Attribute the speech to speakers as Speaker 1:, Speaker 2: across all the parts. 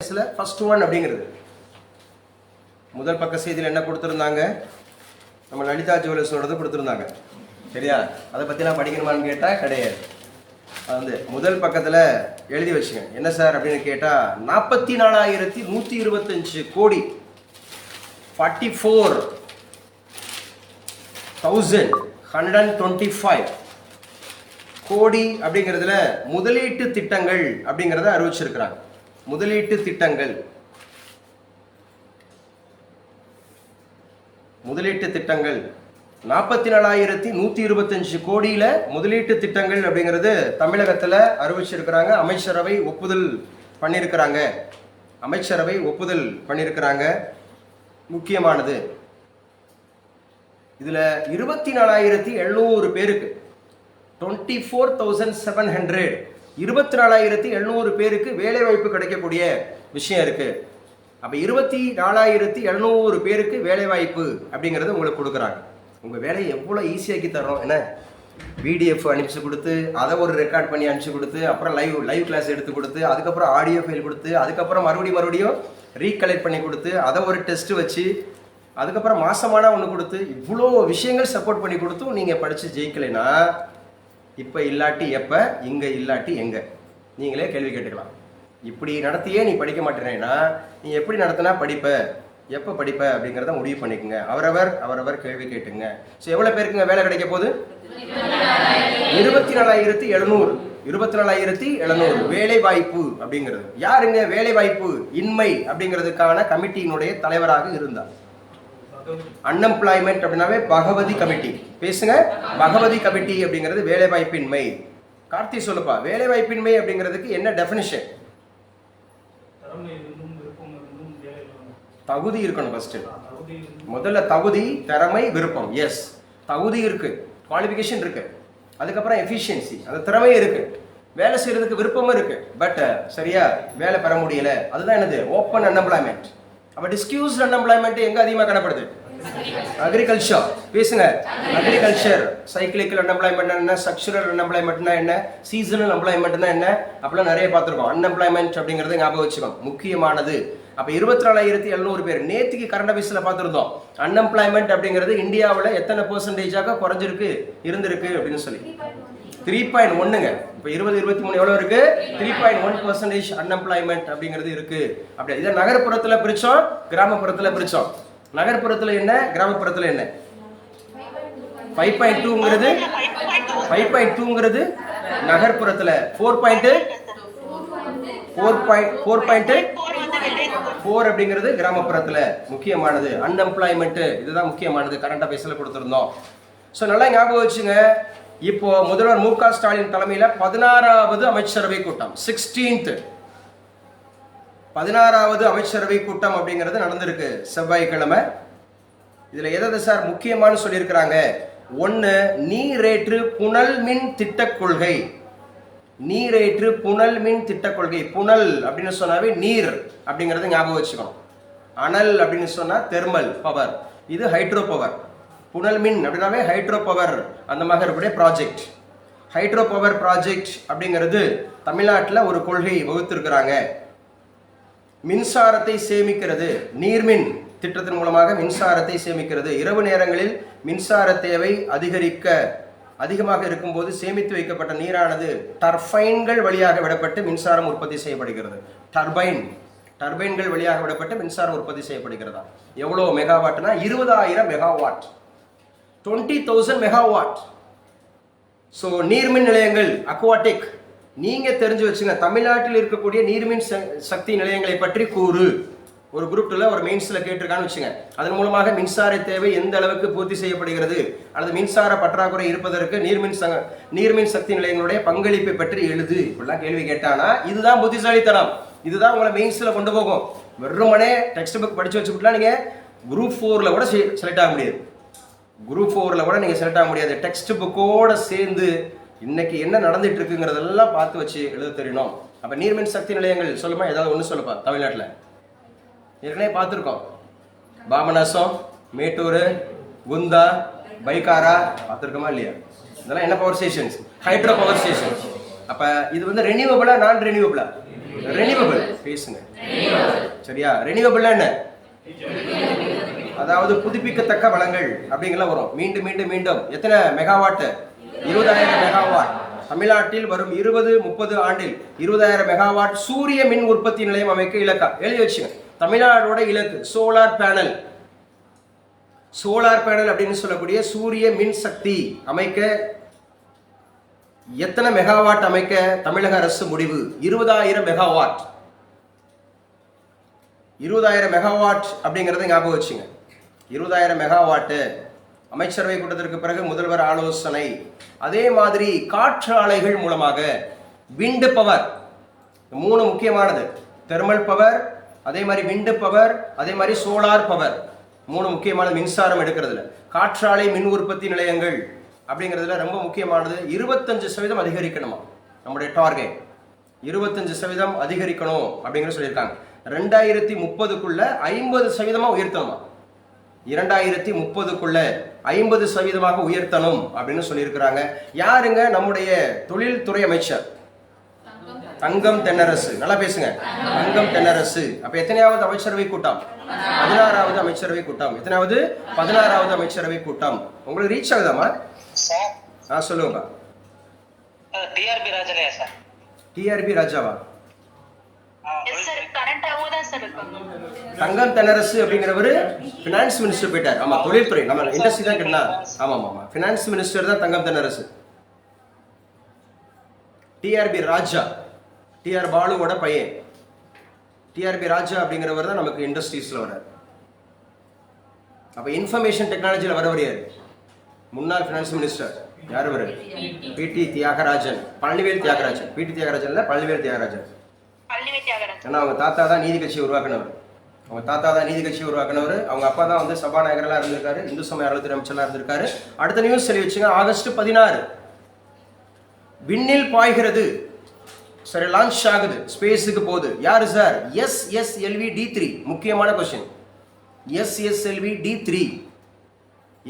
Speaker 1: First one அப்படிங்கிறது. முதல் பக்க செய்தியில் என்ன கொடுத்துருந்தாங்க? நம்ம லலிதா ஜுவல்லர்ஸோடது கொடுத்துருந்தாங்க. சரியா? அதை பற்றிலாம் படிக்கணுமான்னு கேட்டால் கிடையாது. அது வந்து முதல் பக்கத்தில் எழுதி வச்சுங்க. என்ன சார் அப்படின்னு கேட்டால் நாற்பத்தி நாலாயிரத்தி நூற்றி இருபத்தஞ்சு கோடி. Forty four thousand hundred and twenty five கோடி அப்படிங்கிறதுல முதலீட்டு திட்டங்கள் அப்படிங்கிறத அறிவிச்சிருக்கிறாங்க. முதலீட்டு திட்டங்கள். முதலீட்டு திட்டங்கள். நாற்பத்தி நாலாயிரத்தி நூற்றி இருபத்தஞ்சு கோடியில் முதலீட்டு திட்டங்கள் அப்படிங்கிறது தமிழகத்தில் அறிவிச்சிருக்கிறாங்க. அமைச்சரவை ஒப்புதல் பண்ணியிருக்கிறாங்க அமைச்சரவை ஒப்புதல் பண்ணியிருக்கிறாங்க முக்கியமானது. இதில் இருபத்தி நாலாயிரத்தி எழுநூறு பேருக்கு twenty four thousand seven hundred இருபத்தி நாலாயிரத்தி எழுநூறு பேருக்கு வேலை வாய்ப்பு கிடைக்கக்கூடிய விஷயம் இருக்கு. அப்போ இருபத்தி நாலாயிரத்தி எழுநூறு பேருக்கு வேலை வாய்ப்பு அப்படிங்கிறது உங்களுக்கு கொடுக்குறாங்க. உங்கள் வேலையை எவ்வளோ ஈஸியாக்கி தரோம் என்ன? பிடிஎஃப் அனுப்பிச்சு கொடுத்து அதை ஒரு ரெக்கார்ட் பண்ணி அனுப்பிச்சு கொடுத்து அப்புறம் லைவ் லைவ் கிளாஸ் எடுத்து கொடுத்து அதுக்கப்புறம் ஆடியோ ஃபைல் கொடுத்து அதுக்கப்புறம் மறுபடியும் மறுபடியும் ரீகலெக்ட் பண்ணி கொடுத்து அதை ஒரு டெஸ்ட் வச்சு அதுக்கப்புறம் மாசமான ஒன்று கொடுத்து இவ்வளோ விஷயங்கள் சப்போர்ட் பண்ணி கொடுத்தும் நீங்கள் படித்து ஜெயிக்கலைன்னா இப்போ இல்லாட்டி எப்போ? இங்கே இல்லாட்டி எங்கே? நீங்களே கேள்வி கேட்டுக்கலாம். இப்படி நடத்தியே நீ படிக்க மாட்டேறேன்னா நீ எப்படி நடத்தினா படிப்ப? எப்போ படிப்ப அப்படிங்கிறத முடிவு பண்ணிக்கோங்க. அவரவர் அவரவர் கேள்வி கேட்டுங்க. ஸோ எவ்வளோ பேருக்குங்க வேலை கிடைக்க போகுது? இருபத்தி நாலாயிரத்தி எழுநூறு. இருபத்தி நாலாயிரத்தி எழுநூறு. வேலை வாய்ப்பு அப்படிங்கிறது. யாருங்க வேலை வாய்ப்பு இன்மை அப்படிங்கிறதுக்கான கமிட்டியினுடைய தலைவராக இருந்தார். அன்எம்ப்ளாய்மெண்ட் அப்படின்னாவே பகவதி கமிட்டி. பேசுங்க. பகவதி கமிட்டி அப்படிங்கிறது வேலை வாய்ப்பின்மை கார்த்தி சொல்லுப்பா வேலை வாய்ப்பின்மை அப்படிங்கிறதுக்கு என்ன டெஃபினிஷன் தகுதி இருக்கணும் ஃபர்ஸ்ட் முதல்ல தகுதி திறமை விருப்பம். எஸ் தகுதி இருக்கு. குவாலிஃபிகேஷன் இருக்கு. அதுக்கப்புறம் எஃபிஷியன்சி அந்த திறமை இருக்கு. வேலை செய்யறதுக்கு விருப்பமும் இருக்கு. பட் சரியா வேலை பெற முடியல. அதுதான் என்னது? ஓப்பன் அன்எம்ப்ளாய்மெண்ட் அப்போ டிஸ்கியூஸ்ட் அன்எம்ப்ளாய்மெண்ட் எங்கே அதிகமாக காணப்படுது? அக்ரிகல்ச்சர் பேசுங்க. அக்ரிகல்ச்சர் சைக்கிளிக்கல் அன்எம்ப்ளாய்மெண்ட் என்ன? ஸ்ட்ரக்சரல் அன்எம்ப்ளாய்மெண்ட்னா என்ன? சீசனல் எம்ப்ளாய்மெண்ட்னா என்ன? அப்படிலாம் நிறைய பார்த்துருக்கோம். அன்எம்ப்ளாய்மெண்ட் அப்படிங்கிறது ஞாபகம் வச்சுக்கோங்க. முக்கியமானது. அப்போ இருபத்தி நாலாயிரத்தி எழுநூறு பேர். நேற்றுக்கு கரண்ட் அஃபீஸில் பார்த்துருந்தோம். அன்எம்ப்ளாய்மெண்ட் அப்படிங்கிறது இந்தியாவில் எத்தனை பெர்சன்டேஜாக குறைஞ்சிருக்கு இருந்திருக்கு அப்படின்னு சொல்லி. த்ரீ பாயிண்ட் ஒன்றுங்க இப்போ இருபது இருபத்தி மூணு எவ்வளோ இருக்கு? Three point one percentage unemployment அப்படிங்கிறது இருக்கு. அப்படி இதை நகர்ப்புறத்தில் பிரித்தோம் கிராமப்புறத்தில் பிரித்தோம் நகர்ப்புறத்தில் என்ன? கிராமப்புறத்தில் என்ன? ஃபைவ் பாயிண்ட் டூங்கிறது ஃபைவ் பாயிண்ட் டூங்கிறது நகர்ப்புறத்தில். Four point four point four point four அப்படிங்கிறது கிராமப்புறத்தில் முக்கியமானது. அன்எம்ப்ளாய்மெண்ட்டு இதுதான் முக்கியமானது. கரண்டாக பேசல கொடுத்துருந்தோம். ஸோ நல்லா ஞாபகம் வச்சுங்க. இப்போ முதல்வர் மு க ஸ்டாலின் தலைமையில் பதினாறாவது அமைச்சரவை கூட்டம் சிக்ஸ்டீன்த் பதினாறாவது அமைச்சரவை கூட்டம் அப்படிங்கிறது நடந்திருக்கு செவ்வாய்க்கிழமை. இதுல எதாவது சார் முக்கியமானு சொல்லியிருக்கிறாங்க? ஒன்று நீரேற்று புனல் மின் திட்டக் கொள்கை. நீரேற்று புனல் மின் திட்டக் கொள்கை புனல் அப்படின்னு சொன்னாவே நீர் அப்படிங்கிறது ஞாபகம் வச்சுக்கணும். அனல் அப்படின்னு சொன்னா தெர்மல் பவர் இது ஹைட்ரோ பவர் புனல் மின் அப்படின்னாவே ஹைட்ரோ பவர் அந்த மாதிரி இருக்கக்கூடிய ப்ராஜெக்ட் ஹைட்ரோ பவர் ப்ராஜெக்ட் அப்படிங்கிறது தமிழ்நாட்டில் ஒரு கொள்கை வகுத்திருக்கிறாங்க. மின்சாரத்தை சேமிக்கிறது நீர்மின் திட்டத்தின் மூலமாக மின்சாரத்தை சேமிக்கிறது. இரவு நேரங்களில் மின்சார தேவை அதிகரிக்க அதிகமாக இருக்கும்போது சேமித்து வைக்கப்பட்ட நீரானது டர்பைன்கள் வழியாக விடப்பட்டு மின்சாரம் உற்பத்தி செய்யப்படுகிறது. டர்பைன் டர்பைன்கள் வழியாக விடப்பட்டு மின்சாரம் உற்பத்தி செய்யப்படுகிறதா? எவ்வளோ மெகாவாட்னா இருபதாயிரம் megawatt. Twenty thousand megawatt so நீர்மின் நிலையங்கள் அக்வாட்டிக் நீங்க தெரிஞ்சு வச்சுங்க தமிழ்நாட்டில் இருக்கக்கூடிய நீர்மின் சக்தி நிலையங்களை பற்றி கூறு. ஒரு குரூப்ல ஒரு மெயின்ஸ்ல கேட்டிருக்கான்னு வச்சுங்க. அதன் மூலமாக மின்சார தேவை எந்த அளவுக்கு பூர்த்தி செய்யப்படுகிறது? அல்லது மின்சார பற்றாக்குறை இருப்பதற்கு நீர்மின் சங்க நீர்மின் சக்தி நிலையங்களுடைய பங்களிப்பை பற்றி எழுது. இப்படிலாம் கேள்வி கேட்டானா இதுதான் புத்திசாலித்தனம். இதுதான் உங்களை மெயின்ஸ்ல கொண்டு போகும். வெறுமனே டெக்ஸ்ட் புக் படிச்சு வச்சுக்கிட்டுலாம் நீங்க குரூப் ஃபோர்ல கூட செலக்ட் ஆக முடியாது. குரூப் ஃபோரில் கூட நீங்கள் செலக்ட் ஆக முடியாது. டெக்ஸ்ட் புக்கோட சேர்ந்து இன்னைக்கு என்ன நடந்துட்டு இருக்குங்கிறதெல்லாம் பார்த்து வச்சு எழுத தெரியணும் அப்போ நீர்மின் சக்தி நிலையங்கள் சொல்லுமா? ஏதாவது ஒன்று சொல்லுப்பா தமிழ்நாட்டில். ஏற்கனவே பார்த்துருக்கோம். பாபநாசம் மேட்டூர் குந்தா பைக்காரா பார்த்துருக்கோமா இல்லையா? இதெல்லாம் என்ன power stations hydro power station அப்போ இது வந்து ரெனியூவபிளா நான் ரெனியூவபிளா ரெனியூவபிள் பேசுங்க சரியா? ரெனியூவபிள் என்ன? அதாவது புதுப்பிக்கத்தக்க வளங்கள் அப்படிங்கலாம் வரும். மீண்டும் மீண்டும் மீண்டும். எத்தனை மெகாவாட் இருபதாயிரம் மெகாவாட் தமிழ்நாட்டில் வரும் இருபது முப்பது ஆண்டில் இருபதாயிரம் மெகாவாட் சூரிய மின் உற்பத்தி நிலையம் அமைக்க இலக்கா. எழுதி வச்சுங்க. தமிழ்நாடோட இலக்கு சோலார் பேனல் சோலார் பேனல் அப்படின்னு சொல்லக்கூடிய சூரிய மின் சக்தி அமைக்க எத்தனை மெகாவாட் அமைக்க தமிழக அரசு முடிவு? இருபதாயிரம் மெகாவாட் இருபதாயிரம் மெகாவாட் அப்படிங்கறத ஞாபகம் வச்சுங்க. இருபதாயிரம் மெகாவாட்டு. அமைச்சரவை கூட்டத்திற்கு பிறகு முதல்வர் ஆலோசனை. அதே மாதிரி காற்று ஆலைகள் மூலமாக விண்டு பவர் மூணு முக்கியமானது. தெர்மல் பவர் அதே மாதிரி விண்டு பவர் அதே மாதிரி சோலார் பவர் மூணு முக்கியமான மின்சாரம் எடுக்கிறதுல. காற்றாலை மின் உற்பத்தி நிலையங்கள் அப்படிங்கிறதுல ரொம்ப முக்கியமானது. இருபத்தஞ்சு சதவீதம் அதிகரிக்கணுமா? நம்முடைய டார்கெட் இருபத்தஞ்சு சதவீதம் அதிகரிக்கணும் அப்படிங்கிற சொல்லியிருக்காங்க. ரெண்டாயிரத்தி முப்பதுக்குள்ள ஐம்பது சதவீதமா உயர்த்தணுமா? இரண்டாயிரத்தி முப்பதுக்குள்ள ஐம்பது சதவீதமாக உயர்த்தணும் அப்படின்னு சொல்லியிருக்கிறாங்க. யாருங்க நம்முடைய தொழில்துறை அமைச்சர்? தங்கம் தென்னரசு. நல்லா பேசுங்க. தங்கம் தென்னரசு. அப்ப எத்தனையாவது அமைச்சரவை கூட்டம்? பதினாறாவது அமைச்சரவை கூட்டம். எத்தனாவது பதினாறாவது அமைச்சரவை கூட்டம். உங்களுக்கு ரீச் ஆகுதாமா ஆ சொல்லுங்க
Speaker 2: டிஆர்பி ராஜலையா சார்.
Speaker 1: டிஆர்பி ராஜாவா
Speaker 3: எஸ் சார் கரண்டாகவும் தான் சார் இருக்கும்
Speaker 1: தங்கம் தென்னரசு அப்படிங்கிறவரு பினான்ஸ் மினிஸ்டர் போயிட்டார். ஆமா தொழில்துறை. நம்ம இண்டஸ்ட்ரி தான் கேட்டா ஆமா ஆமா ஆமா. பினான்ஸ் மினிஸ்டர் தான் தங்கம் தென்னரசு. டிஆர்பி ராஜா. டிஆர் பாலுவோட பையன். டிஆர்பி ராஜா அப்படிங்கிறவர் தான் நமக்கு இண்டஸ்ட்ரீஸ்ல வர்றார். அப்ப இன்ஃபர்மேஷன் டெக்னாலஜியில் வரவர் யாரு? முன்னாள் பினான்ஸ் மினிஸ்டர் யார் அவர் பிடி தியாகராஜன். பழனிவேல் தியாகராஜன். பிடி தியாகராஜன் இல்ல பழனிவேல் தியாகராஜன். ஏன்னா அவங்க தாத்தா தான் நீதி கட்சியை உருவாக்குனவர். அவங்க தாத்தா தான் நீதி கட்சியை உருவாக்குனவர். அவங்க அப்பா தான் வந்து சபாநாயகரெல்லாம் இருந்திருக்காரு இந்து சமய அறத்துறை அமைச்சராக இருந்திருக்காரு. அடுத்த நியூஸ் சொல்லி வச்சுங்க ஆகஸ்ட் பதினாறு. விண்ணில் பாய்கிறது. சரி லான்ச் ஆகுது. ஸ்பேஸுக்கு போகுது. யார் sir? S S LV D three முக்கியமான question S S LV D three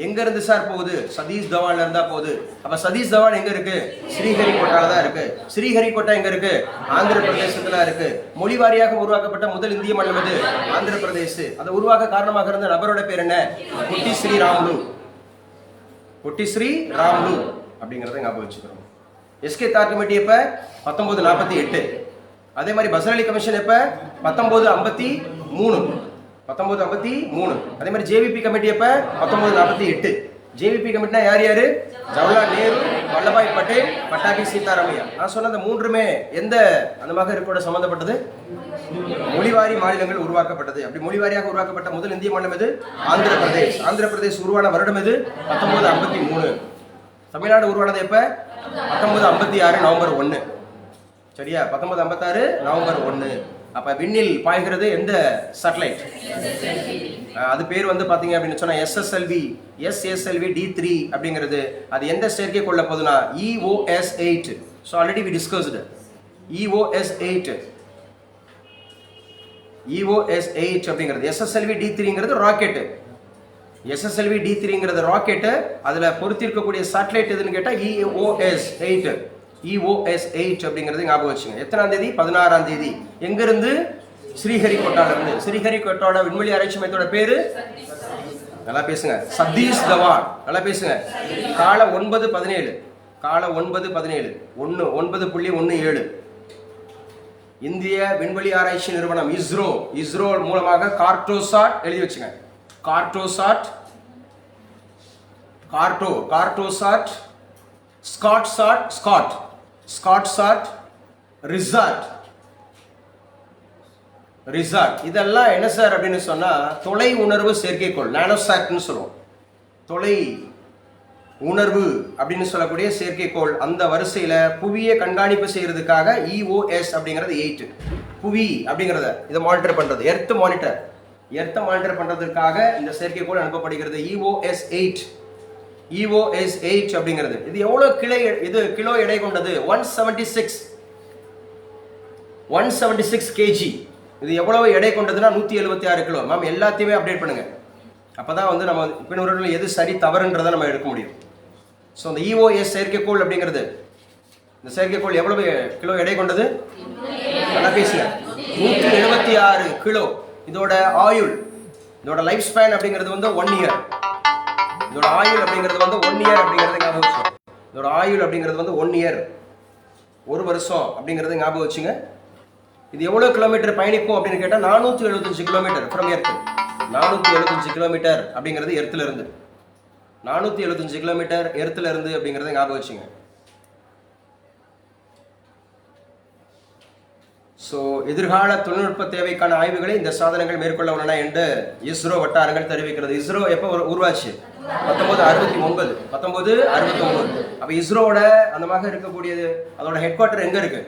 Speaker 1: எங்க இருந்து சார் போகுது? சதீஷ் தவான்ல இருந்தா போகுது. அப்ப சதீஷ் தவான் எங்க இருக்கு? ஸ்ரீஹரிகோட்டால தான் இருக்கு. ஸ்ரீஹரிகோட்டா எங்க இருக்கு? ஆந்திர பிரதேசத்துல இருக்கு. மொழி வாரியாக உருவாக்கப்பட்ட முதல் இந்திய மாநிலம் எது? ஆந்திர பிரதேஷ் அதை உருவாக்க காரணமாக இருந்த நபரோட பேர் என்ன? குட்டி ஸ்ரீ ராம்லு குட்டி ஸ்ரீ ராம்லு அப்படிங்கறத ஞாபகம் வச்சுக்கிறோம் எஸ்கே தார் கமிட்டி எப்ப? பத்தொன்பது நாற்பத்தி எட்டு. அதே மாதிரி பசரலி கமிஷன் எப்ப? பத்தொன்பது ஐம்பத்தி மூணு. பத்தொன்பது ஐம்பத்தி மூணு. அதே மாதிரி ஜேவிபி கமிட்டி எப்ப பத்தொன்பது நாற்பத்தி எட்டு. ஜேவிபி கமிட்டினா யார் யாரு? ஜவஹர்லால் நேரு வல்லபாய் பட்டேல் பட்டாபி சீதாராமையா. நான் சொன்ன அந்த மூன்றுமே எந்த அந்த மகருக்கோட சம்பந்தப்பட்டது? மொழிவாரி மாநிலங்கள் உருவாக்கப்பட்டது. அப்படி மொழிவாரியாக உருவாக்கப்பட்ட முதல் இந்திய மாநிலம் எது? ஆந்திர பிரதேஷ் ஆந்திர பிரதேஷ் உருவான வருடம் எது? பத்தொன்பது ஐம்பத்தி மூணு. தமிழ்நாடு உருவானது எப்ப? பத்தொன்பது ஐம்பத்தி ஆறு நவம்பர் ஒன்று சரியா? பத்தொன்பது ஐம்பத்தாறு நவம்பர் ஒன்று அப்ப விண்ணில் பாய்கிறது எந்த சேட்டலைட் அது பேர் வந்து பாத்தீங்க அப்படின்னு சொன்னா எஸ்எஸ்எல்வி எஸ்எஸ்எல்வி டி த்ரீ அப்படிங்கிறது. அது எந்த செயற்கை கொள்ள போகுதுன்னா E EOS eight so already we discussed EOS eight EOS eight அப்படிங்கிறது. எஸ்எஸ்எல்வி டி த்ரீங்கிறது ராக்கெட்டு எஸ்எஸ்எல்வி டி த்ரீங்கிறது ராக்கெட்டு அதில் பொருத்திருக்கக்கூடிய சேட்டலைட் எதுன்னு E கேட்டால் இஓஎஸ் எயிட் இஓஎஸ் எயிட் அப்படிங்கிறது ஞாபகம் வச்சுங்க எத்தனாம் தேதி? பதினாறாம் தேதி. எங்கிருந்து? ஸ்ரீஹரிகோட்டால இருந்து விண்வெளி ஆராய்ச்சி மையத்தோட பேரு? நல்லா பேசுங்க. சதீஷ் தவான். நல்லா பேசுங்க. காலை ஒன்பது பதினேழு. காலை ஒன்பது பதினேழு. ஒன்று ஒன்பது புள்ளி ஒன்று ஏழு. இந்திய விண்வெளி ஆராய்ச்சி நிறுவனம் இஸ்ரோ. இஸ்ரோ மூலமாக கார்டோசாட் எழுதி வச்சுங்க Cartosat. Carto Cartosat. Scatsat scat. Scatsat resort resort இதெல்லாம் என்ன சார் அப்படின்னு சொன்னால் தொலை உணர்வு செயற்கைக்கோள் நானோசாட்னு சொல்லுவோம். தொலை உணர்வு அப்படின்னு சொல்லக்கூடிய செயற்கைக்கோள் அந்த வரிசையில் புவியை கண்காணிப்பு செய்கிறதுக்காக இஓஎஸ் அப்படிங்கிறது எயிட் புவி அப்படிங்கிறத இதை மானிட்டர் பண்ணுறது எர்த் மானிட்டர் எர்த்தை மானிட்டர் பண்ணுறதுக்காக இந்த செயற்கைக்கோள் அனுப்பப்படுகிறது இஓஎஸ் எயிட் இஓஎஸ் எயிட் அப்படிங்கிறது. இது எவ்வளவு கிளை இது கிலோ எடை கொண்டது? One seventy six one seventy six KG இது எவ்வளவு எடை கொண்டதுன்னா நூற்றி எழுபத்தி ஆறு கிலோ. மேம் எல்லாத்தையுமே அப்டேட் பண்ணுங்க. அப்பதான் வந்து நம்ம பின்னூரில் எது சரி தவறுன்றதை நம்ம எடுக்க முடியும். ஸோ இந்த இஓஎஸ் செயற்கைக்கோள் அப்படிங்கிறது. இந்த செயற்கைக்கோள் எவ்வளவு கிலோ எடை கொண்டது? நல்லா பேசுங்க நூற்றி எழுபத்தி ஆறு கிலோ. இதோட ஆயுள் இதோட லைஃப் ஸ்பேன் அப்படிங்கிறது வந்து ஒன் இயர் இதோட ஆயுள் அப்படிங்கிறது வந்து ஒன் இயர் அப்படிங்கிறது ஞாபகம் வச்சுக்கோங்க இதோட ஆயுள் அப்படிங்கிறது வந்து ஒன் இயர் ஒரு வருஷம் அப்படிங்கிறது ஞாபகம் வச்சுங்க. இது எவ்வளோ கிலோமீட்டர் பயணிக்கும் அப்படின்னு கேட்டால் நானூற்றி எழுபத்தஞ்சு கிலோமீட்டர் ஃப்ரம் எர்த்து நானூற்றி எழுபத்தஞ்சு கிலோமீட்டர் அப்படிங்கிறது எர்த்துலேருந்து நானூற்றி எழுபத்தஞ்சு கிலோமீட்டர் எர்த்துலேருந்து அப்படிங்கிறத ஞாபகம் வச்சுங்க. ஸோ எதிர்கால தொழில்நுட்ப தேவைக்கான ஆய்வுகளை இந்த சாதனங்கள் மேற்கொள்ள உள்ளன என்று இஸ்ரோ வட்டாரங்கள் தெரிவிக்கிறது. இஸ்ரோ எப்போ உருவாச்சு? பத்தொன்பது அறுபத்தி ஒன்பது. பத்தொன்பது அறுபத்தி ஒன்பது. அப்போ இஸ்ரோவோட அந்த மாதிரி இருக்கக்கூடியது அதோட ஹெட் குவார்ட்டர் எங்கே இருக்கு?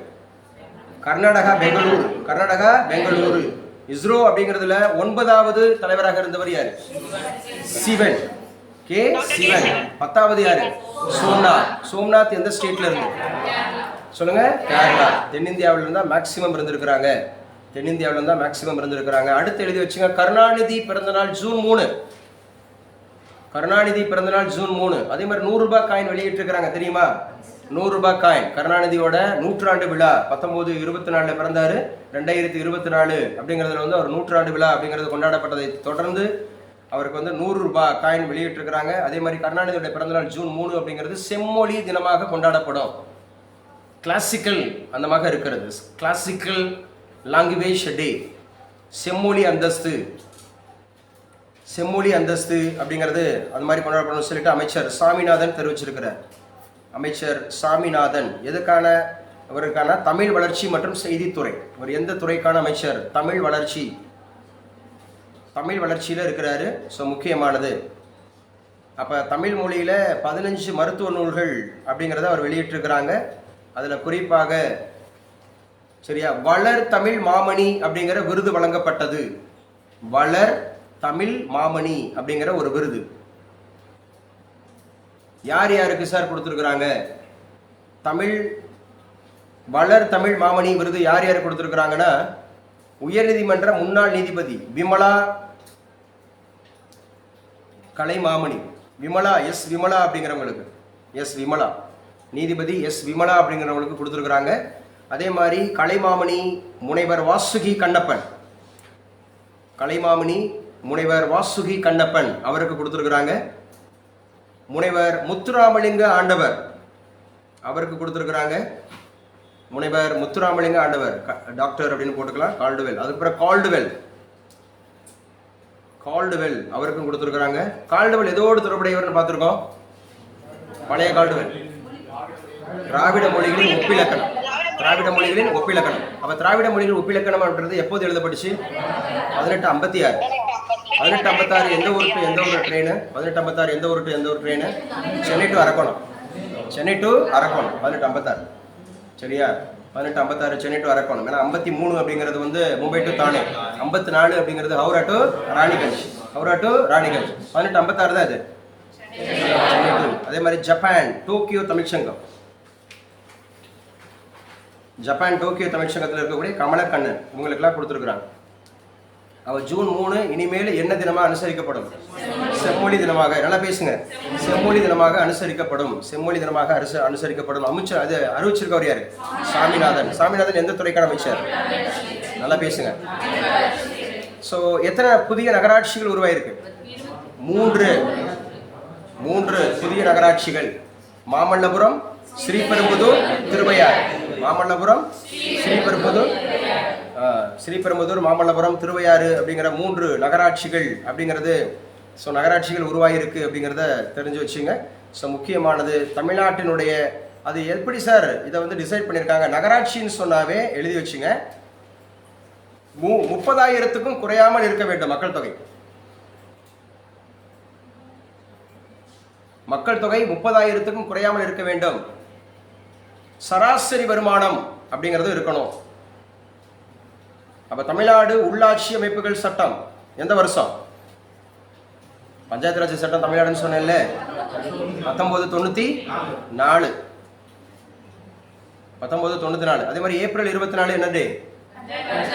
Speaker 1: கர்நாடகா பெங்களூரு. கர்நாடகா பெங்களூரு. இஸ்ரோ அப்படிங்கிறதுல ஒன்பதாவது தலைவராக இருந்தவர் யாரு? சிவன். கே சிவன். பத்தாவது யாரு? சோம்நாத். சோம்நாத் எந்த ஸ்டேட்ல இருந்து? சொல்லுங்க. கேரளா தென்னிந்தியாவில இருந்தா மேக்சிமம் இருந்திருக்கிறாங்க தென்னிந்தியாவில இருந்தா மேக்சிமம் இருந்திருக்கிறாங்க அடுத்து எழுதி வச்சுங்க கருணாநிதி பிறந்த நாள் ஜூன் மூணு. கருணாநிதி பிறந்த நாள் ஜூன் மூணு. அதே மாதிரி நூறு ரூபாய் காயின் வெளியிட்டிருக்கிறாங்க தெரியுமா? நூறு ரூபாய் காயின் கருணாநிதியோட நூற்றாண்டு விழா பத்தொன்பது இருபத்தி நாலுல பிறந்தாரு. ரெண்டாயிரத்தி இருபத்தி நாலு அப்படிங்கிறதுல வந்து அவர் நூற்றாண்டு விழா அப்படிங்கிறது கொண்டாடப்பட்டதை தொடர்ந்து அவருக்கு வந்து நூறு ரூபாய் காயின் வெளியிட்டிருக்கிறாங்க. அதே மாதிரி கருணாநிதியோட பிறந்தநாள் ஜூன் மூணு அப்படிங்கிறது செம்மொழி தினமாக கொண்டாடப்படும். கிளாசிக்கல் அந்தமாக இருக்கிறது. கிளாசிக்கல் லாங்குவேஜ் டே செம்மொழி அந்தஸ்து. செம்மொழி அந்தஸ்து அப்படிங்கிறது அந்த மாதிரி கொண்டாடப்படணும்னு சொல்லிட்டு அமைச்சர் சாமிநாதன் தெரிவிச்சிருக்கிறார் அமைச்சர் சாமிநாதன். எதுக்கான? இவருக்கான தமிழ் வளர்ச்சி மற்றும் செய்தித்துறை. இவர் எந்த துறைக்கான அமைச்சர்? தமிழ் வளர்ச்சி. தமிழ் வளர்ச்சியில் இருக்கிறாரு. ஸோ முக்கியமானது. அப்போ தமிழ் மொழியில் பதினஞ்சு மருத்துவ நூல்கள் அப்படிங்கிறத அவர் வெளியிட்டிருக்கிறாங்க. அதில் குறிப்பாக சரியா வளர் தமிழ் மாமணி அப்படிங்கிற விருது வழங்கப்பட்டது. வளர் தமிழ் மாமணி அப்படிங்கிற ஒரு விருது. யார் யாருக்கு சார் கொடுத்துருக்குறாங்க? தமிழ் வளர் தமிழ் மாமணி விருது யார் யார் கொடுத்துருக்குறாங்கன்னா உயர்நீதிமன்ற முன்னாள் நீதிபதி விமலா கலை மாமணி விமலா எஸ் விமலா அப்படிங்கிறவங்களுக்கு. எஸ் விமலா. நீதிபதி எஸ் விமலா அப்படிங்கிறவங்களுக்கு கொடுத்துருக்குறாங்க. அதே மாதிரி கலைமாமணி முனைவர் வாசுகி கண்ணப்பன். கலைமாமணி முனைவர் வாசுகி கண்ணப்பன் அவருக்கு கொடுத்துருக்குறாங்க. முனைவர் முத்துராமலிங்க ஆண்டவர் அவருக்கு கொடுத்துருக்குறாங்க. முனைவர் முத்துராமலிங்க ஆண்டவர் க- டாக்டர் அப்படின்னு போட்டுக்கலாம். கால்டுவெல். அதுக்கப்புறம் கால்டுவெல். கால்டுவெல் அவருக்கும் கொடுத்துருக்குறாங்க. கால்டுவெல் எதோடு தொடர்புடையவர்னு பார்த்துருக்கோம். பழைய கால்டுவெல். திராவிட மொழிகளின் ஒப்பிலக்கணம். திராவிட மொழிகளின் ஒப்பிலக்கணம். அப்ப திராவிட மொழிகளின் ஒப்பிலக்கணம் அப்படின்றது எப்போது எழுதப்பட்டுச்சு? பதினெட்டு ஐம்பத்தி ஆறு. பதினெட்டு ஐம்பத்தாறு எந்த ஊருக்கு எந்த ஒரு ட்ரெயின் பதினெட்டு ஐம்பத்தாறு எந்த ஊருக்கு எந்த ஒரு train Chennai to Arakkonam. Chennai to Arakkonam. பதினெட்டு ஐம்பத்தாறு சரியா? பதினெட்டு ஐம்பத்தாறு சென்னை டு அரக்கோணம். ஏன்னா ஐம்பத்தி மூணு அப்படிங்கிறது வந்து மும்பை டு தானே. ஐம்பத்தி நாலு அப்படிங்கிறது ஹவுரா டு ராணிகஞ்ச். ஹவுரா டு ராணிகஞ்ச். பதினெட்டு ஐம்பத்தாறு தான் இது. அதே மாதிரி Japan Tokyo Tamil Sangam. Japan Tokyo தமிழ்ச்சங்கத்தில் இருக்கக்கூடிய கமலக்கண்ணன் இவங்களுக்கெல்லாம் கொடுத்துருக்குறாங்க. அவள் ஜூன் மூணு இனிமேல் என்ன தினமாக அனுசரிக்கப்படும்? செம்மொழி தினமாக நல்லா பேசுங்க. செம்மொழி தினமாக அனுசரிக்கப்படும். செம்மொழி தினமாக அரசு அனுசரிக்கப்படும். அமைச்சர் அது அறிவிச்சிருக்கவர் யாரு? சாமிநாதன். சாமிநாதன் எந்த துறைக்கான அமைச்சர்? நல்லா பேசுங்க. ஸோ எத்தனை புதிய நகராட்சிகள் உருவாயிருக்கு? மூன்று. மூன்று புதிய நகராட்சிகள். மாமல்லபுரம் ஸ்ரீபெரும்புதூர் திருவையாறு. மாமல்லபுரம். ஸ்ரீபெரும்புதூர். ஸ்ரீபெரும்புதூர் மாமல்லபுரம் திருவையாறு அப்படிங்கிற மூன்று நகராட்சிகள் அப்படிங்கிறது ஸோ நகராட்சிகள் உருவாகியிருக்கு அப்படிங்கிறத தெரிஞ்சு வச்சுங்க. ஸோ முக்கியமானது தமிழ்நாட்டினுடைய அது எப்படி சார் இதை வந்து டிசைட் பண்ணியிருக்காங்க? நகராட்சின்னு சொன்னாவே எழுதி வச்சுங்க. மு முப்பதாயிரத்துக்கும் குறையாமல் இருக்க வேண்டும் மக்கள் தொகை. மக்கள் தொகை முப்பதாயிரத்துக்கும் குறையாமல் இருக்க வேண்டும். சராசரி வருமானம் அப்படிங்கிறது இருக்கணும். அப்ப தமிழ்நாடு உள்ளாட்சி அமைப்புகள் சட்டம் எந்த வருஷம்? பஞ்சாயத்து ராஜ் சட்டம் தமிழ்நாடுன்னு சொன்னேன்ல. பத்தொன்பது தொண்ணூத்தி நாலு. பத்தொன்பது தொண்ணூத்தி நாலு. அதே மாதிரி ஏப்ரல் இருபத்தி நாலு என்ன day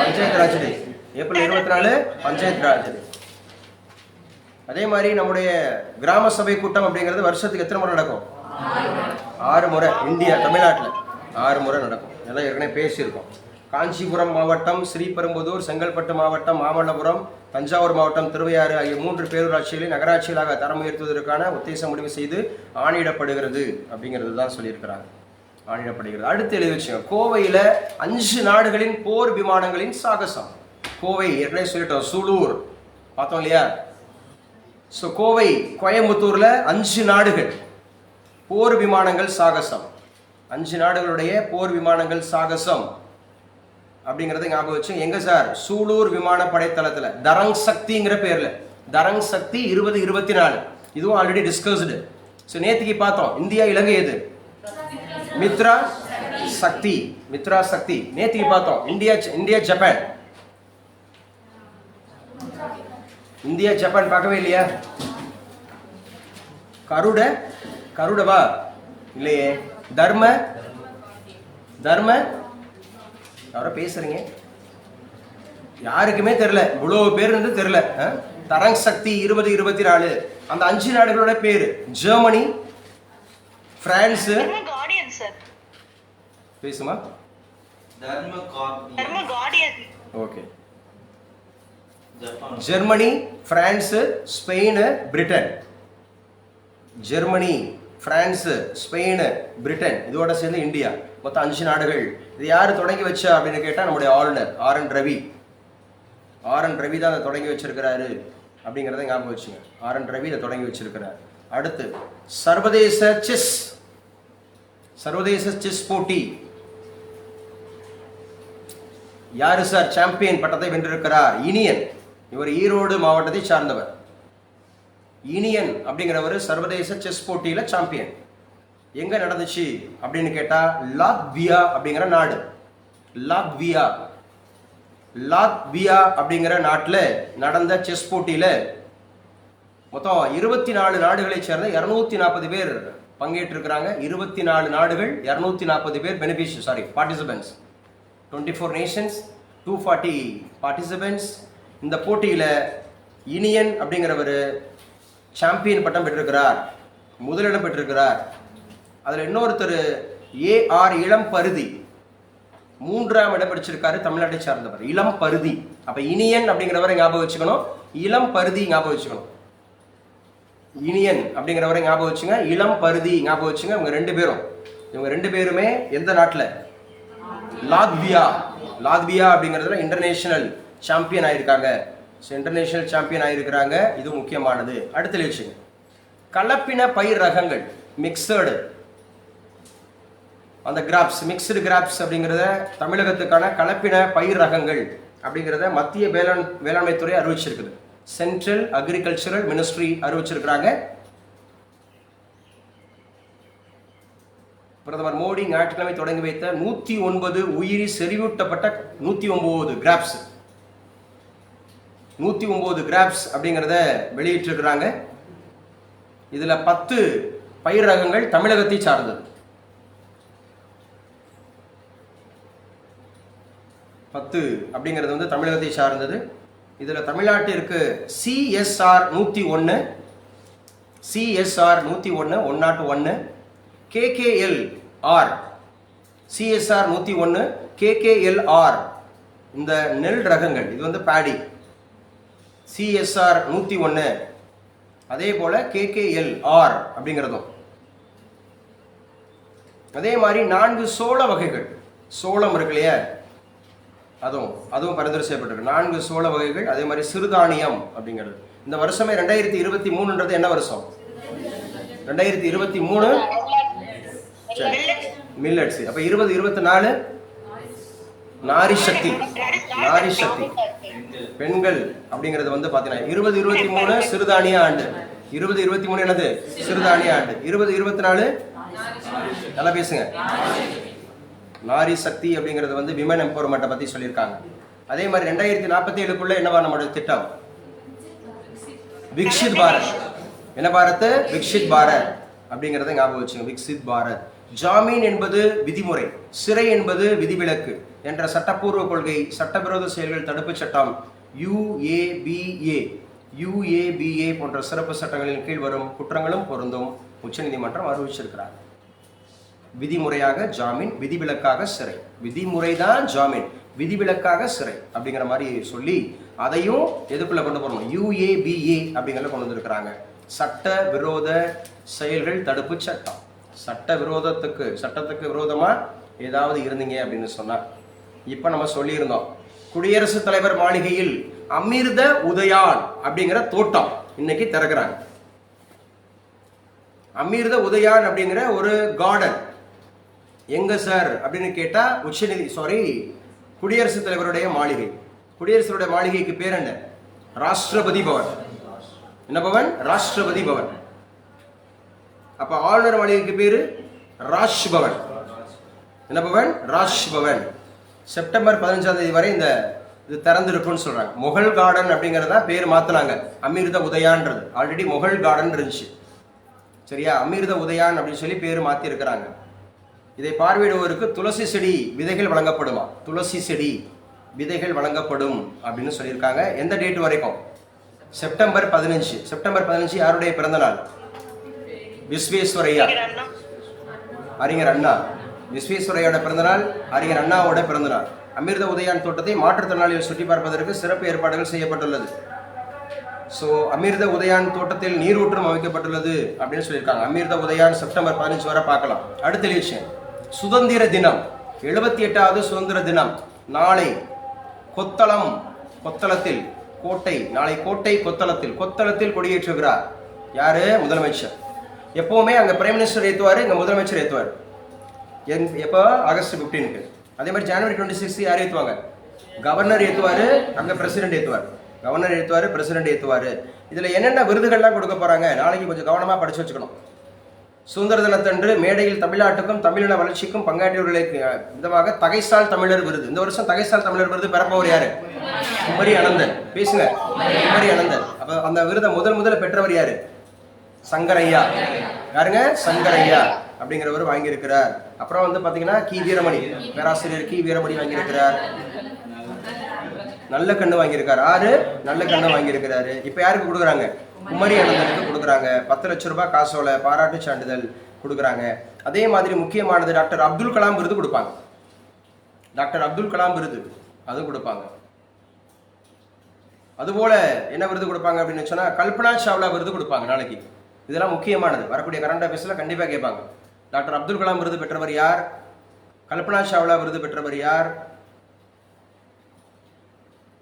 Speaker 1: Panchayat Raj day April இருபத்தி நாலு பஞ்சாயத்து ராஜ் டே அதே மாதிரி நம்முடைய கிராம சபை கூட்டம் அப்படிங்கிறது வருஷத்துக்கு எத்தனை முறை நடக்கும்? ஆறு முறை இந்தியா தமிழ்நாட்டில். ஆறு முறை நடக்கும். எல்லாம் ஏற்கனவே பேசியிருக்கோம். காஞ்சிபுரம் மாவட்டம் ஸ்ரீபெரும்புதூர் செங்கல்பட்டு மாவட்டம் மாமல்லபுரம் தஞ்சாவூர் மாவட்டம் திருவையாறு ஆகிய மூன்று பேரூராட்சிகளை நகராட்சிகளாக தரம் உயர்த்துவதற்கான உத்தேசம் முடிவு செய்து ஆணையிடப்படுகிறது அப்படிங்கிறது தான் சொல்லியிருக்கிறாங்க. ஆணையிடப்படுகிறது. அடுத்து எழுதி வச்சுங்க. கோவையில் அஞ்சு நாடுகளின் போர் விமானங்களின் சாகசம். கோவை ஏற்கனவே சொல்லிட்டோம். சூலூர். பார்த்தோம் இல்லையா? ஸோ கோவை கோயம்புத்தூரில் அஞ்சு நாடுகள். போர் விமானங்கள் சாகசம். அஞ்சு நாடுகளுடைய போர் விமானங்கள் சாகசம். அப்படிங்கிறத ஞாபகம் வச்சு எங்க சார்? சூலூர் விமான படைத்தளத்தில் தரங் சக்திங்கிற பேர்ல. தரங் சக்தி இருபது இருபத்தி நாலு இதுவும் ஆல்ரெடி டிஸ்கஸ்டு ஸோ நேற்றுக்கு பார்த்தோம் இந்தியா இலங்கை எது? மித்ரா சக்தி மித்ரா சக்தி. நேற்றுக்கு பார்த்தோம் India India Japan. India Japan பார்க்கவே இல்லையா? கருட கருடவா? இல்லையே. தர்ம? தர்ம? யாரோ பேசுறீங்க? யாருக்குமே தெரியல. இவ்வளவு பேர் வந்து தெரியல. ஆ? தரங் சக்தி இருபது இருபத்தி நாலு அந்த அஞ்சு நாடுகளோட பேரு. ஜெர்மனி பிரான்ஸ் பேசுமா? Okay.
Speaker 4: Japan.
Speaker 1: Germany France Spain Britain. Germany. France Spain Britain இதோட சேர்ந்து இந்தியா. மொத்தம் அஞ்சு நாடுகள். இது யார் தொடங்கி வச்சா அப்படின்னு கேட்டால் நம்முடைய ஆளுநர் R. N. Ravi. R. N. Ravi தான் அதை தொடங்கி வச்சிருக்கிறாரு அப்படிங்கிறத ஞாபகம் வச்சுங்க. ஆர். என். ரவி இதை தொடங்கி வச்சிருக்கிறார். அடுத்து சர்வதேச செஸ். சர்வதேச செஸ் போட்டி. யாரு சார் சாம்பியன் பட்டத்தை வென்றிருக்கிறார்? இனியன். இவர் ஈரோடு மாவட்டத்தை சார்ந்தவர். இனியன் அப்படிங்கிறவர் சர்வதேச செஸ் போட்டியில் சாம்பியன் எங்கே நடந்துச்சு அப்படின்னு கேட்டால் லாத்வியா அப்படிங்கிற நாடு. லாத்வியா. லாத்வியா அப்படிங்கிற நாட்டில் நடந்த செஸ் போட்டியில் மொத்தம் இருபத்தி நாலு நாடுகளை சேர்ந்த இரநூத்தி நாற்பது பேர் பங்கேற்றிருக்கிறாங்க. இருபத்தி நாலு நாடுகள் இரநூத்தி நாற்பது பேர் பெனிஃபிஷி sorry participants twenty four nations two forty participants இந்த போட்டியில் இனியன் அப்படிங்கிறவர் சாம்பியன் பட்டம் பெற்றிருக்கிறார். முதலிடம் பெற்றிருக்கிறார். அதில் இன்னொருத்தர் ஏஆர் இளம் பருதி. மூன்றாம் இடம் பிடிச்சிருக்காரு தமிழ்நாட்டை சார்ந்தவர். இளம் பருதி. அப்போ இனியன் அப்படிங்கிறவரை ஞாபகம் வச்சுக்கணும். இளம் பருதி ஞாபகம் வச்சுக்கணும். இனியன் அப்படிங்கிறவரை ஞாபகம் வச்சுங்க. இளம் பருதி ஞாபகம் வச்சுங்க. இவங்க ரெண்டு பேரும். இவங்க ரெண்டு பேருமே எந்த நாட்டில்? லாத்வியா. லாத்வியா அப்படிங்கிறதுல இன்டர்நேஷனல் சாம்பியன் ஆயிருக்காங்க. ஸோ இன்டர்நேஷ்னல் சாம்பியன் ஆகியிருக்கிறாங்க இது முக்கியமானது. அடுத்த வச்சுங்க கலப்பின பயிர் ரகங்கள் மிக்சர்டு அந்த கிராப்ஸ் மிக்சடு கிராப்ஸ் அப்படிங்கிறத தமிழகத்துக்கான கலப்பின பயிர் ரகங்கள் அப்படிங்கிறத மத்திய வேளாண் வேளாண்மை துறை அறிவிச்சிருக்குது. சென்ட்ரல் அக்ரிகல்ச்சரல் மினிஸ்ட்ரி அறிவிச்சிருக்கிறாங்க. பிரதமர் மோடி ஞாயிற்றுக்கிழமை தொடங்கி வைத்த நூற்றி ஒன்பது உயிரி செறிவூட்டப்பட்ட நூற்றி ஒன்பது கிராப்ஸ் நூற்றி ஒம்பது கிராப்ஸ் அப்படிங்கிறத வெளியிட்டிருக்கிறாங்க. இதில் பத்து பயிர் ரகங்கள் தமிழகத்தை சார்ந்தது. பத்து அப்படிங்கிறது வந்து தமிழகத்தை சார்ந்தது. இதில் தமிழ்நாட்டிற்கு சிஎஸ்ஆர் நூற்றி ஒன்று சிஎஸ்ஆர் நூற்றி ஒன்று ஒன் நாட்டு ஒன்று கேகேஎல் ஆர் சிஎஸ்ஆர் நூற்றி ஒன்று கேகேஎல்ஆர் இந்த நெல் ரகங்கள் இது வந்து பேடி சிஎஸ்ஆர் நூற்றி ஒன்று அதே போல் கேகேஎல் ஆர் அப்படிங்கிறதும். அதே மாதிரி நான்கு சோள வகைகள். சோளம் இருக்கு இல்லையா? அதுவும் அதுவும் பரிந்துரை செய்யப்பட்டிருக்கு. நான்கு சோள வகைகள் அதே மாதிரி சிறுதானியம் அப்படிங்கிறது. இந்த வருஷமே ரெண்டாயிரத்தி இருபத்தி மூணுன்றது என்ன வருஷம்? ரெண்டாயிரத்தி இருபத்தி மூணு? சரி. மில்லட்ஸ். அப்ப இருபது இருபத்தி நாலு நாரி சக்தி நாரி சக்தி. பெண்கள் அப்படிங்கிறது வந்து பாத்தீங்கன்னா இருபது இருபத்தி மூணு சிறுதானிய ஆண்டு. இருபது இருபத்தி மூணு என்னது? சிறுதானிய ஆண்டு. இருபது இருபத்தி நாலு? நல்லா பேசுங்க. நாரி சக்தி அப்படிங்கிறது வந்து விமன் எம்பவர்மெண்ட்டை பத்தி சொல்லியிருக்காங்க. அதே மாதிரி ரெண்டாயிரத்தி நாற்பத்தி ஏழுக்குள்ள என்னவா நம்மளோட திட்டம். விக்ஷித் பாரத். என்ன பாரத்? விக்ஷித் பாரத் அப்படிங்கறத ஞாபகம் வச்சுங்க. விக்ஷித் பாரத். ஜாமீன் என்பது விதிமுறை. சிறை என்பது விதிவிலக்கு. என்ற சட்டப்பூர்வ கொள்கை சட்டவிரோத செயல்கள் தடுப்புச் சட்டம் யுஏபிஏ யுஏபிஏ போன்ற சிறப்பு சட்டங்களின் கீழ் வரும் குற்றங்களும் பொருந்தும் உச்சநீதிமன்றம் அறிவிச்சிருக்கிறார். விதிமுறையாக ஜாமீன் விதிவிலக்காக சிறை. விதிமுறை தான் ஜாமீன் விதிவிலக்காக சிறை அப்படிங்கிற மாதிரி சொல்லி அதையும் எதுக்குள்ள கொண்டு போகணும் யுஏபிஏ அப்படிங்கிறத கொண்டு வந்திருக்கிறாங்க. சட்ட விரோத செயல்கள் தடுப்பு சட்டம். சட்ட விரோதத்துக்கு சட்டத்துக்கு விரோதமா ஏதாவது இருந்தீங்க அப்படின்னு சொன்னா இப்ப நம்ம சொல்லியிருந்தோம். குடியரசுத் தலைவர் மாளிகையில் அமிர்த உதயான் அப்படிங்கிற தோட்டம் இன்னைக்கு திறக்கிறாங்க. அமிர்த உதயான் அப்படிங்கிற ஒரு கார்டன் எங்க சார் அப்படின்னு கேட்டா உச்சநீதி சாரி குடியரசுத் தலைவருடைய மாளிகை. குடியரசுடைய மாளிகைக்கு பேர் என்ன? ராஷ்டிரபதி பவன். என்ன பவன்? ராஷ்டிரபதி பவன். அப்ப ஆளுநர் மாளிகைக்கு பேரு ராஜ் பவன் என்ன பவன்? ராஜ் பவன் செப்டம்பர் பதினஞ்சாம் தேதி வரை இந்த இது திறந்துருக்கும்னு சொல்கிறாங்க முகல் கார்டன் அப்படிங்கறத பேர் மாற்றினாங்க அமிர்த உதயான்றது. ஆல்ரெடி முகல் கார்டன் இருந்துச்சு. சரியா? அமிர்த உதயான் அப்படின்னு சொல்லி பேர் மாற்றிருக்கிறாங்க இதை பார்வையிடுவோருக்கு துளசி செடி விதைகள் வழங்கப்படுமா? துளசி செடி விதைகள் வழங்கப்படும் அப்படின்னு சொல்லியிருக்காங்க. எந்த டேட் வரைக்கும்? செப்டம்பர் பதினஞ்சு. செப்டம்பர் பதினஞ்சு யாருடைய பிறந்த நாள்? விஸ்வேஸ்வரையா அறிஞர் அண்ணா. விஸ்வேஸ்வரையோட பிறந்தநாள் அறிஞர் அண்ணாவோட பிறந்தநாள். அமிர்த உதயான் தோட்டத்தை மாற்றுத்திறனாளிகள் சுற்றி பார்ப்பதற்கு சிறப்பு ஏற்பாடுகள் செய்யப்பட்டுள்ளது. ஸோ அமிர்த உதயான் தோட்டத்தில் நீரூற்றும் அமைக்கப்பட்டுள்ளது அப்படின்னு சொல்லியிருக்காங்க. அமிர்த உதயான் செப்டம்பர் பதினஞ்சு வரை பார்க்கலாம். அடுத்த விஷயம் சுதந்திர தினம். எழுபத்தி எட்டாவது சுதந்திர தினம். நாளை கொத்தளம் கொத்தளத்தில் கோட்டை நாளை கோட்டை கொத்தளத்தில் கொத்தளத்தில் கொடியேற்றுகிறார். யாரு? முதலமைச்சர். எப்பவுமே அங்கே பிரைம் மினிஸ்டர் ஏற்றுவார் இங்கே முதலமைச்சர் ஏத்துவார். என் எப்போ? ஆகஸ்ட் ஃபிஃப்டீனுக்கு அதே மாதிரி ஜனவரி டுவெண்ட்டி சிக்ஸ் யார் ஏற்றுவாங்க கவர்னர் ஏற்றுவார் அங்கே பிரசிடென்ட் ஏற்றுவார் கவர்னர் ஏற்றுவார் பிரசிடென்ட் ஏற்றுவார் இதில் என்னென்ன விருதுகள்லாம் கொடுக்க போகிறாங்க நாளைக்கு கொஞ்சம் கவனமாக படித்து வச்சுக்கணும். சுதந்திர தினத்தன்று மேடையில் தமிழ்நாட்டுக்கும் தமிழின வளர்ச்சிக்கும் பங்காற்றியவர்களுக்கு விதமாக தகைசால் தமிழர் விருது. இந்த வருஷம் தகைசால் தமிழர் விருது பிறப்பவர் யாரு? குமரி அனந்தன். பேசுங்க. குமரி அனந்தன். அப்போ அந்த விருதை முதல் முதல்ல பெற்றவர் யாரு? சங்கரையா. யாருங்க? சங்கரையா. அப்படிங்கிறவர் வாங்கியிருக்கிறார். அப்புறம் வந்து பாத்தீங்கன்னா கி. வீரமணி. பேராசிரியர் கி. வீரமணி வாங்கியிருக்கிறார். நல்ல கண்ணு வாங்கியிருக்காரு. ஆறு நல்ல கண்ணு வாங்கியிருக்கிறாரு. இப்ப யாருக்கு கொடுக்குறாங்க? குமரி அனந்தனுக்கு கொடுக்குறாங்க. பத்து லட்ச ரூபாய் காசோலை பாராட்டு சான்றிதழ் கொடுக்குறாங்க. அதே மாதிரி முக்கியமானது டாக்டர் அப்துல் கலாம் விருது கொடுப்பாங்க. டாக்டர் அப்துல் கலாம் விருது. அது கொடுப்பாங்க. அதுபோல என்ன விருது கொடுப்பாங்க அப்படின்னு சொன்னா கல்பனா சாவ்லா விருது கொடுப்பாங்க நாளைக்கு. இதெல்லாம் முக்கியமானது. வரக்கூடிய கரண்ட் ஆஃபீஸ்ல கண்டிப்பா கேட்பாங்க. டாக்டர் அப்துல் கலாம் விருது பெற்றவர் யார்? கல்பனா சாவ்லா விருது பெற்றவர் யார்?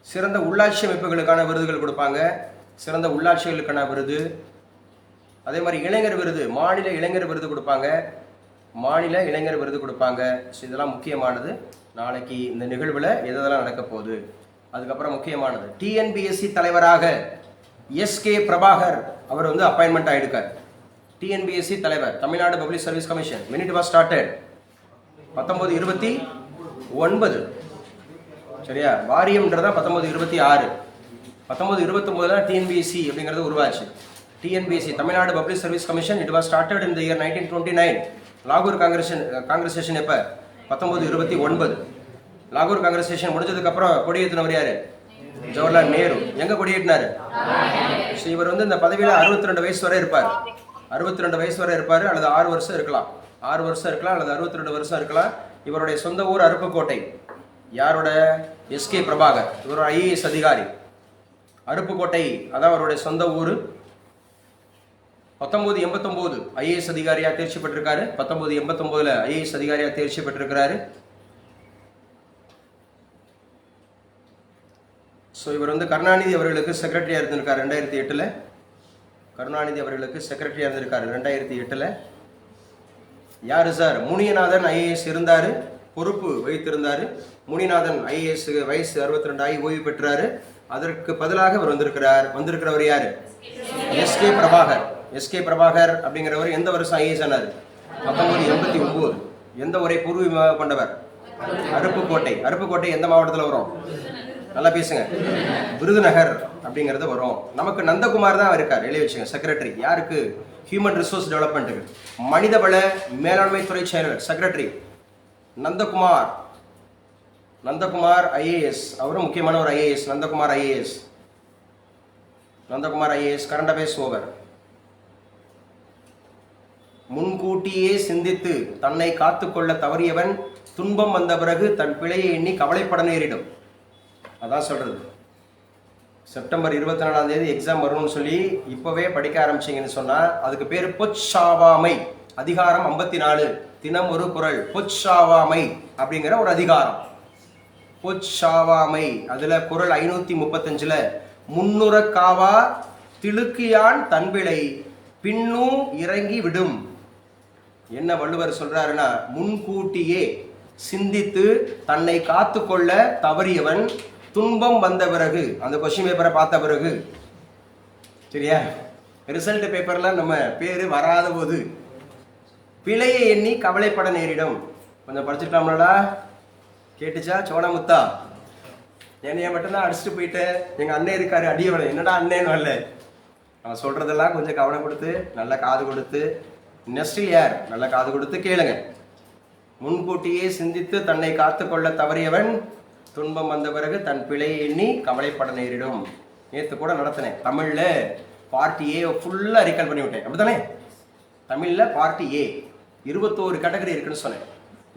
Speaker 1: சிறந்த உள்ளாட்சி அமைப்புகளுக்கான விருதுகள் கொடுப்பாங்க. சிறந்த உள்ளாட்சிகளுக்கான விருது. அதே மாதிரி இளைஞர் விருது மாநில இளைஞர் விருது கொடுப்பாங்க. மாநில இளைஞர் விருது கொடுப்பாங்க. ஸோ இதெல்லாம் முக்கியமானது. நாளைக்கு இந்த நிகழ்வில் எதெல்லாம் நடக்க போகுது? அதுக்கப்புறம் முக்கியமானது. டிஎன்பிஎஸ்சி தலைவராக எஸ்கே பிரபாகர் அவர் வந்து அப்பாயின்மெண்ட் ஆகிடுக்கார் டிஎன்பிஎஸ்சி தலைவர் Tamil Nadu public service commission minute was started பத்தொன்பது இருபத்தி ஒன்பது. சரியா? வாரியம்ன்றதா பத்தொன்பது இருபத்தி ஆறு. பத்தொன்பது இருபத்தொம்போதுல டிஎன்பிஎஸ்சி அப்படிங்கிறது உருவாச்சு. TNPSC Tamil Nadu public service commission it was started in the year nineteen twenty nine லாகூர் காங்கிரஷன் காங்கிரசேஷன் எப்போ? பத்தொன்பது இருபத்தி ஒன்பது. லாகூர் காங்கிரசேஷன் முடிஞ்சதுக்கப்புறம் கொடியேற்றினவர் யாரு? ஜவஹர்லால் நேரு. எங்க கொடியேற்றினாரு? ஸோ இவர் வந்து இந்த பதவியில் அறுபத்தி ரெண்டு வயசு வரை இருப்பார். அறுபத்தி ரெண்டு வயசு வரை இருப்பார் அல்லது ஆறு வருஷம் இருக்கலாம். ஆறு வருஷம் இருக்கலாம் அல்லது அறுபத்தி ரெண்டு வருஷம் இருக்கலாம். இவருடைய சொந்த ஊர் அருப்புக்கோட்டை. யாரோட? எஸ்கே பிரபாகர். இவர் ஐஏஎஸ் அதிகாரி. அருப்புக்கோட்டை அதான் அவருடைய சொந்த ஊர். பத்தொம்போது எண்பத்தொம்போது ஐஏஎஸ் அதிகாரியாக தேர்ச்சி பெற்றிருக்காரு. பத்தொம்போது எண்பத்தொம்போதில் ஐஏஎஸ் அதிகாரியாக தேர்ச்சி பெற்றிருக்கிறாரு. ஸோ இவர் வந்து கருணாநிதி அவர்களுக்கு செக்ரட்டரியாக இருந்திருக்கார் ரெண்டாயிரத்தி எட்டில். கருணாநிதி அவர்களுக்கு செக்ரட்டரியாக இருந்திருக்காரு ரெண்டாயிரத்தி எட்டில். யாரு சார்? முனியநாதன் ஐஏஎஸ் இருந்தார் பொறுப்பு வைத்திருந்தார். முனிநாதன் ஐஏஎஸ் வயசு அறுபத்தி ரெண்டு ஆகி ஓய்வு பெற்றாரு. அதற்கு பதிலாக இவர் வந்திருக்கிறார். வந்திருக்கிறவர் யார்? எஸ்கே பிரபாகர். எஸ்கே பிரபாகர் அப்படிங்கிறவர் எந்த வருஷம் ஐஏஎஸ் ஆனார்? பத்தொன்பது எண்பத்தி ஒன்பது. எந்த ஒரே பூர்வீகமாக கொண்டவர்? அருப்புக்கோட்டை. அருப்புக்கோட்டை எந்த மாவட்டத்தில் வரும்? நல்லா பேசுங்க. விருதுநகர். அப்படிங்கிறது வரும். நமக்கு நந்தகுமார் தான் இருக்கார். எழுதி வச்சுங்க செக்ரட்டரி யாருக்கு? ஹியூமன் ரிசோர்ஸ் டெவலப்மெண்ட்டுக்கு மனிதவள மேலாண்மை துறை செயலர் செக்ரட்டரி நந்தகுமார். நந்தகுமார் ஐஏஎஸ் அவரும் முக்கியமான ஒரு IAS Nandakumar IAS Nandakumar IAS current affairs over முன்கூட்டியே சிந்தித்து தன்னை காத்துக்கொள்ள தவறியவன் துன்பம் வந்த பிறகு தன் பிழையை எண்ணி கவலைப்பட நேரிடும். அதான் சொல்றது. செப்டம்பர் இருபத்தி நாலாம் தேதி எக்ஸாம் வரும்னு சொல்லி இப்போவே படிக்க ஆரம்பிச்சீங்கன்னு சொன்னால் அதுக்கு பேர் பொச்சாவாமை அதிகாரம் ஐம்பத்தி நாலு தினம் ஒரு குரல். பொச்சாவாமை அப்படிங்கிற ஒரு அதிகாரம். பொச்சாவாமை அதில் குரல் ஐநூற்றி முப்பத்தஞ்சில் முன்னுறக்காவா திழுக்கியான் தன்பிளை பின்னும் இறங்கி விடும். என்ன வள்ளுவர் சொல்கிறாருன்னா முன்கூட்டியே சிந்தித்து தன்னை காத்துக்கொள்ள தவறியவன் துன்பம் வந்த பிறகு அந்த கொஸ்டின் பேப்பரை பார்த்த பிறகு சரியா? ரிசல்ட் பேப்பர்ல நம்ம பேரு வராத போது பிழையை எண்ணி கவலைப்பட நேரிடும். கொஞ்சம் படிச்சிருக்கலாம்லடா. கேட்டுச்சா? சோனமுத்தா என்னைய மட்டும்தான் அடிச்சுட்டு போயிட்டேன் எங்க அண்ணன் இருக்காரு அடியவனை. என்னடா அண்ணேன்னு வரல. அவன் சொல்றதெல்லாம் கொஞ்சம் கவனம் கொடுத்து நல்ல காது கொடுத்து நெஸ்டில் யார்? நல்ல காது கொடுத்து கேளுங்க. முன்கூட்டியே சிந்தித்து தன்னை காத்துக்கொள்ள தவறியவன் துன்பம் வந்த பிறகு தன் பிழையை எண்ணி கவலைப்பட நேரிடும். நேற்று கூட நடத்தினேன். தமிழில் பார்ட்டி ஏ ஃபுல்லாக ரீகால் பண்ணி விட்டேன் அப்படித்தானே? தமிழில் பார்ட்டி ஏ இருபத்தோரு கேட்டகரி இருக்குன்னு சொன்னேன்.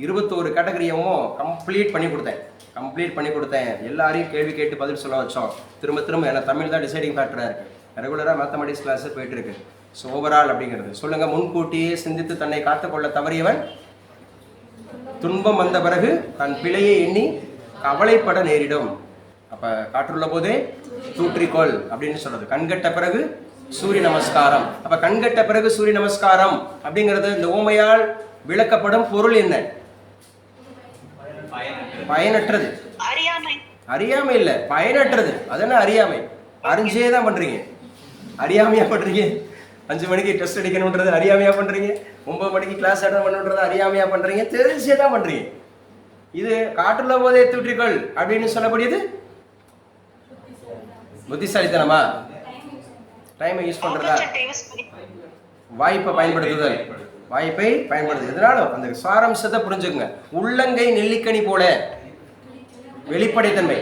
Speaker 1: இருபத்தோரு கேட்டகரியவும் கம்ப்ளீட் பண்ணி கொடுத்தேன். கம்ப்ளீட் பண்ணி கொடுத்தேன். எல்லாரையும் கேள்வி கேட்டு பதில் சொல்ல வச்சோம். திரும்ப திரும்ப ஏன்னா தமிழ் தான் டிசைடிங் ஃபேக்டராக இருக்குது ரெகுலராக மேத்தமெட்டிக்ஸ் கிளாஸு போயிட்டு இருக்கு. ஸோ ஓவரால் அப்படிங்கிறது. சொல்லுங்கள் முன்கூட்டியே சிந்தித்து தன்னை காத்துக்கொள்ள தவறியவன்? துன்பம் வந்த பிறகு தன் பிழையை எண்ணி கவலைப்பட நேரிடும். அப்ப காற்றுள்ள போதே தூற்றிக்கொள் அப்படின்னு சொல்றது. கண்கட்ட பிறகு சூரிய நமஸ்காரம். அப்ப கண்கட்ட பிறகு சூரிய நமஸ்காரம் அப்படிங்கிறது இந்த ஓமையால் விளக்கப்படும் பொருள் என்ன?
Speaker 4: பயனற்றது.
Speaker 3: அறியாமை.
Speaker 1: இல்ல பயனற்றது. அது என்ன அறியாமை? அறிஞ்சே தான் பண்றீங்க. அறியாமையா பண்றீங்க? அஞ்சு மணிக்கு டெஸ்ட் அடிக்கணுன்றது அறியாமையா பண்றீங்க? ஒன்பது மணிக்கு கிளாஸ் அட்டன் பண்ணுன்றது அறியாமையா பண்றீங்க? தெரிஞ்சே தான் பண்றீங்க. இது காற்றுள்ள போதே தூற்றிக்கொள் அப்படின்னு சொல்லக்கூடியது? புத்திசாலித்தனமா? டைமை யூஸ் பண்றதா? வாய்ப்பை பயன்படுத்துதல். வாய்ப்பை பயன்படுத்து எதனாலும் அந்த சாராம்சத்தை புரிஞ்சுக்குங்க. உள்ளங்கை நெல்லிக்கனி போல. வெளிப்படைத்தன்மை.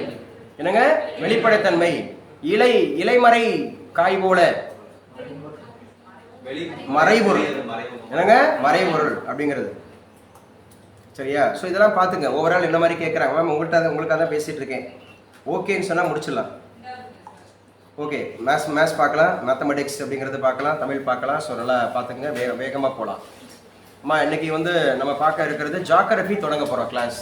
Speaker 1: என்னங்க? வெளிப்படைத்தன்மை. இலை இலைமறை காய் போல. மறைபொருள். என்னங்க? மறைபொருள் அப்படிங்கிறது. சரியா? ஸோ இதெல்லாம் பார்த்துங்க. ஓவரால் என்ன மாதிரி கேட்குறாங்க மேம் உங்கள்கிட்ட உங்களுக்காக தான் பேசிகிட்டு இருக்கேன். ஓகேன்னு சொன்னால் முடிச்சிடலாம். ஓகே மேத்ஸ் மேத்ஸ் பார்க்கலாம். மேத்தமெட்டிக்ஸ் அப்படிங்கிறது பார்க்கலாம். தமிழ் பார்க்கலாம். ஸோ நல்லா பார்த்துங்க வேக வேகமாக போகலாம் அம்மா இன்னைக்கு வந்து நம்ம பார்க்க இருக்கிறது ஜாக்ரஃபி தொடங்க போகிறோம் கிளாஸ்